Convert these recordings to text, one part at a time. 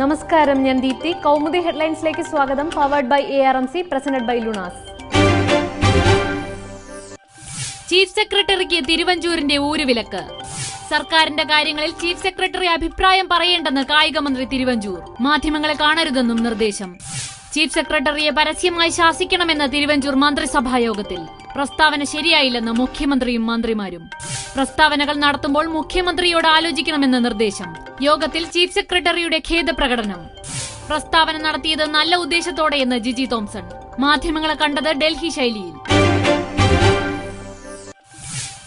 നമസ്കാരം ഞാൻ ദീപ്തി. കൗമുദി ഹെഡ്ലൈൻസിലേക്ക് സ്വാഗതം. Powered by A R M C presented by Lunaz chief സെക്രട്ടറിക്ക് തിരുവഞ്ചൂരിന്റെ ഊരുവിലക്ക്. സർക്കാരിന്റെ കാര്യങ്ങളിൽ ചീഫ് സെക്രട്ടറി അഭിപ്രായം പറയേണ്ടെന്ന് കായികമന്ത്രി തിരുവഞ്ചൂർ. മാധ്യമങ്ങളെ കാണരുതെന്നും നിർദ്ദേശം. ചീഫ് സെക്രട്ടറിയെ പരസ്യമായി ശാസിക്കണമെന്ന് തിരുവഞ്ചൂർ മന്ത്രിസഭാ യോഗത്തിൽ പ്രസ്താവന ശരിയായില്ലെന്ന് മുഖ്യമന്ത്രിയും മന്ത്രിമാരും. പ്രസ്താവനകൾ നടത്തുമ്പോൾ മുഖ്യമന്ത്രിയോട് ആലോചിക്കണമെന്ന് നിർദ്ദേശം. യോഗത്തിൽ ചീഫ് സെക്രട്ടറിയുടെ ഖേദപ്രകടനം. പ്രസ്താവന നടത്തിയത് നല്ല ഉദ്ദേശത്തോടെയെന്ന് ജിജി തോംസൺ. മാധ്യമങ്ങളെ കണ്ടത് ഡൽഹി ശൈലിയിൽ.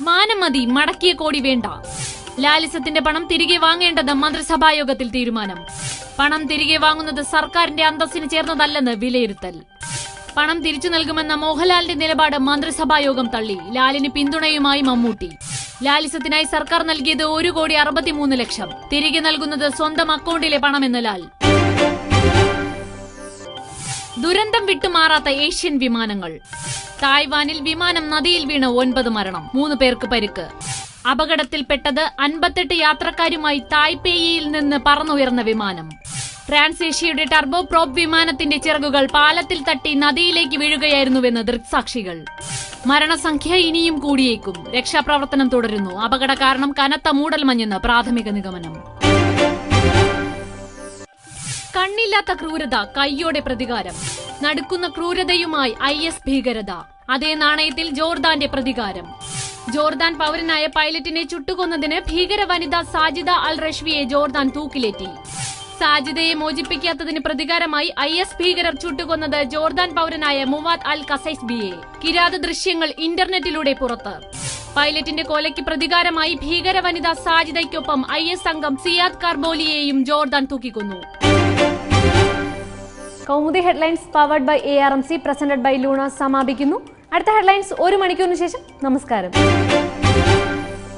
മാനമതി മടക്കിയ കോടി വേണ്ട. ലാലിസത്തിന്റെ പണം തിരികെ വാങ്ങേണ്ടത് മന്ത്രിസഭായോഗത്തിൽ തീരുമാനം. പണം തിരികെ വാങ്ങുന്നത് സർക്കാരിന്റെ അന്തസ്സിന് ചേർന്നതല്ലെന്ന് വിലയിരുത്തൽ. പണം തിരിച്ചു നൽകുമെന്ന മോഹൻലാലിന്റെ നിലപാട് മന്ത്രിസഭായോഗം തള്ളി. ലാലിന് പിന്തുണയുമായി മമ്മൂട്ടി. ലാലിസത്തിനായി സർക്കാർ നൽകിയത് ഒരു കോടി അറുപത്തിമൂന്ന് ലക്ഷം. തിരികെ നൽകുന്നത് സ്വന്തം അക്കൗണ്ടിലെ പണമെന്ന് ലാൽ. ദുരന്തം വിട്ടുമാറാത്ത ഏഷ്യൻ വിമാനങ്ങൾ. തായ്വാനിൽ വിമാനം നദിയിൽ വീണ് ഒൻപത് മരണം. മൂന്ന് പേർക്ക് പരിക്ക്. അപകടത്തിൽപ്പെട്ടത് അൻപത്തെട്ട് യാത്രക്കാരുമായി തായ്പേയിയിൽ നിന്ന് പറന്നുയർന്ന വിമാനം. ട്രാൻസേഷ്യയുടെ ടർബോ പ്രോപ്പ് വിമാനത്തിന്റെ ചിറകുകൾ പാലത്തിൽ തട്ടി നദിയിലേക്ക് വീഴുകയായിരുന്നുവെന്ന് ദൃക്സാക്ഷികൾ. മരണസംഖ്യ ഇനിയും കൂടിയേക്കും. രക്ഷാപ്രവർത്തനം തുടരുന്നു. അപകട കാരണം കനത്ത മൂടൽമഞ്ഞെന്ന് പ്രാഥമിക നിഗമനം. കണ്ണില്ലാത്ത ക്രൂരത കയ്യോടെ പ്രതികാരം. നടക്കുന്ന ക്രൂരതയുമായി ഐ എസ് ഭീകരത. അതേ നാണയത്തിൽ ജോർദാന്റെ പ്രതികാരം. ജോർദാൻ പൗരനായ പൈലറ്റിനെ ചുട്ടുകൊന്നതിന് ഭീകര വനിത സാജിദ അൽ റഷ്വിയെ ജോർദാൻ തൂക്കിലേറ്റി. സാജിദയെ മോചിപ്പിക്കാത്തതിന് പ്രതികാരമായി ഐ എസ് ഭീകരർ ചുട്ടുകൊന്നത് ജോർദാൻ പൗരനായ മുവാദ് അൽ കസൈസ് ബിയെ. കിരാത ദൃശ്യങ്ങൾ ഇന്റർനെറ്റിലൂടെ പുറത്ത്. പൈലറ്റിന്റെ കൊലയ്ക്ക് പ്രതികാരമായി ഭീകര വനിത സാജിദയ്ക്കൊപ്പം ഐ എസ് അംഗം സിയാദ് കാർബോലിയെയും Jordan തൂക്കിക്കൊന്നു. Kaumudi headlines powered by A R M C presented by Luna സമാപിക്കുന്നു. അടുത്ത ഹെഡ്ലൈൻസ് ഒരു മണിക്കൂറിന് ശേഷം. നമസ്കാരം.